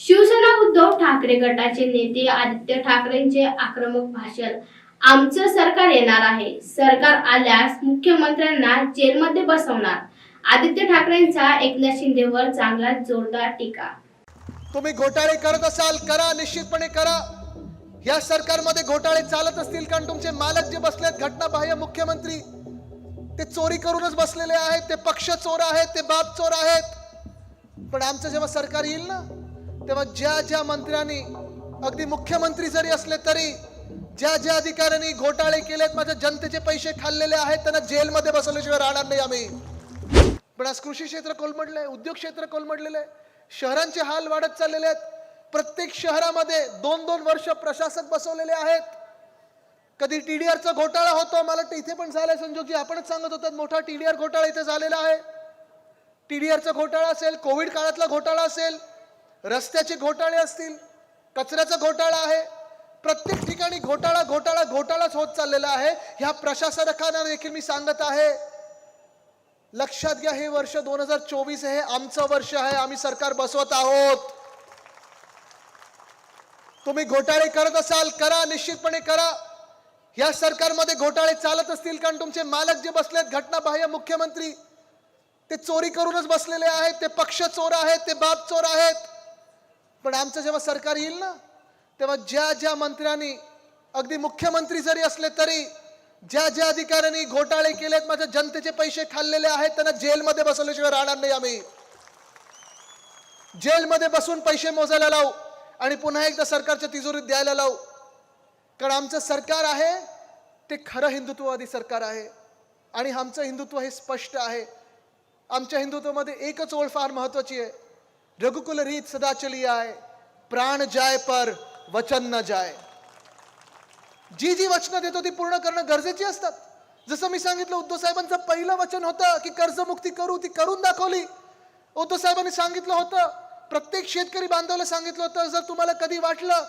शिवसेना उद्धव ठाकरे गटाचे नेते आदित्य ठाकरेंचे आक्रमक भाषण. आमचं सरकार येणार आहे. सरकार आल्यास मुख्यमंत्र्यांना जेलमध्ये बसवणार. आदित्य ठाकरेंचा एकनाथ शिंदेवर चांगला जोरदार टीका. तुम्ही घोटाळे करत असाल करा निश्चितपणे करा. या सरकारमध्ये घोटाळे चालत असतील कारण तुमचे मालक जे बसलेत घटनाबाह्य मुख्यमंत्री ते चोरी करूनच बसलेले आहेत ते पक्ष चोर आहेत ते बाप चोर आहेत. पण आमचं जेव्हा सरकार येईल ना तेव्हा ज्या ज्या मंत्र्यांनी अगदी मुख्यमंत्री जरी असले तरी ज्या ज्या अधिकाऱ्यांनी घोटाळे केलेत माझ्या जनतेचे पैसे खाल्लेले आहेत त्यांना जेलमध्ये बसवल्याशिवाय राहणार नाही आम्ही. पण आज कृषी क्षेत्र कोलमडलंय उद्योग क्षेत्र कोलमडलेलं आहे. शहरांचे हाल वाढत चाललेले आहेत. प्रत्येक शहरामध्ये दोन दोन वर्ष प्रशासक बसवलेले आहेत. कधी टीडीआरचा घोटाळा होतो मला इथे पण झालाय संजोगजी आपणच सांगत होतात मोठा टीडीआर घोटाळा इथे झालेला आहे. टीडीआरचा घोटाळा असेल कोविड काळातला घोटाळा असेल रस्त्याचे घोटाळे असतील कचऱ्याचा घोटाळा आहे प्रत्येक ठिकाणी घोटाळा घोटाळा घोटाळाच होत चाललेला आहे. ह्या प्रशासकांना देखील मी सांगत आहे लक्षात घ्या हे वर्ष दोन हजार चोवीस हे आमचं वर्ष आहे आम्ही सरकार बसवत आहोत. तुम्ही घोटाळे करत असाल करा निश्चितपणे करा. या सरकारमध्ये घोटाळे चालत असतील कारण तुमचे मालक जे बसलेत घटनाबाह्य मुख्यमंत्री ते चोरी करूनच बसलेले आहेत ते पक्ष चोर आहेत ते बाप चोर आहेत. पण आमचं जेव्हा सरकार येईल ना तेव्हा ज्या ज्या मंत्र्यांनी अगदी मुख्यमंत्री जरी असले तरी ज्या ज्या अधिकाऱ्यांनी घोटाळे केलेत माझ्या जनतेचे पैसे खाल्लेले आहेत त्यांना जेलमध्ये बसवल्याशिवाय राहणार नाही आम्ही. जेलमध्ये बसून पैसे मोजायला लावू आणि पुन्हा एकदा सरकारच्या तिजोरीत द्यायला लावू. कारण आमचं सरकार आहे ते खरं हिंदुत्ववादी सरकार आहे. आणि आमचं हिंदुत्व हे स्पष्ट आहे. आमच्या हिंदुत्वामध्ये एकच ओळ फार महत्वाची आहे. रघुकुल रीत सदा चली आय प्राण जाय पर वचन न जाय जी जी वचनं देतो ती पूर्ण करणं गरजेची असतात. जसं मी सांगितलं उद्धव साहेबांचं पहिलं वचन होतं की कर्जमुक्ती करू ती करून दाखवली. उद्धव साहेबांनी सांगितलं होतं प्रत्येक शेतकरी बांधवाला सांगितलं होतं जर तुम्हाला कधी वाटलं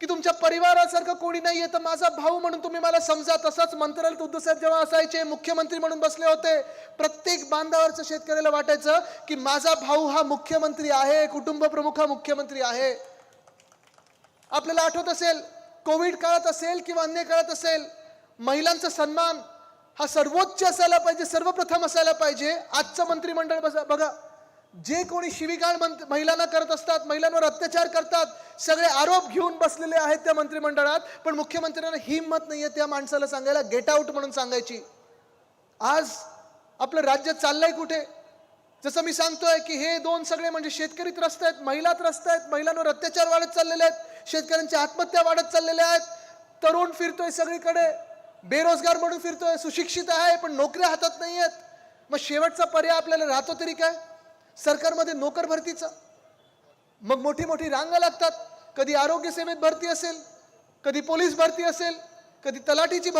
की तुमच्या परिवारासारखं कोणी नाहीये तर माझा भाऊ म्हणून तुम्ही मला समजा तसंच मंत्रालयात उद्धव साहेब जेव्हा असायचे मुख्यमंत्री म्हणून बसले होते प्रत्येक बांधावरचं शेतकऱ्याला वाटायचं की माझा भाऊ हा मुख्यमंत्री आहे कुटुंब प्रमुख हा मुख्यमंत्री आहे. आपल्याला आठवत असेल कोविड काळात असेल किंवा अन्य काळात असेल महिलांचा सन्मान हा सर्वोच्च असायला पाहिजे सर्वप्रथम असायला पाहिजे. आजचं मंत्रिमंडळ बसा- बघा. जे कोणी शिविकाळ मंत- महिलांना करत असतात महिलांवर अत्याचार करतात सगळे आरोप घेऊन बसलेले आहेत त्या मंत्रिमंडळात पण मुख्यमंत्र्यांना हिंमत नाहीये त्या माणसाला सांगायला गेट आऊट म्हणून सांगायची. आज आपलं राज्य चाललंय कुठे? जसं मी सांगतोय की हे दोन सगळे म्हणजे शेतकरी त्रस्त आहेत महिला त्रस्त आहेत महिलांवर अत्याचार वाढत चाललेले आहेत शेतकऱ्यांच्या आत्महत्या वाढत चाललेल्या आहेत तरुण फिरतोय सगळीकडे बेरोजगार म्हणून फिरतोय सुशिक्षित आहे पण नोकऱ्या हातात नाही आहेत मग शेवटचा पर्याय आपल्याला राहतो तरी काय? सरकारमध्ये नोकर भरतीचा. मग मोठी मोठी रांगा लागतात. कधी आरोग्य सेवेत भरती असेल कधी पोलीस भरती असेल कधी तलाठीची भरती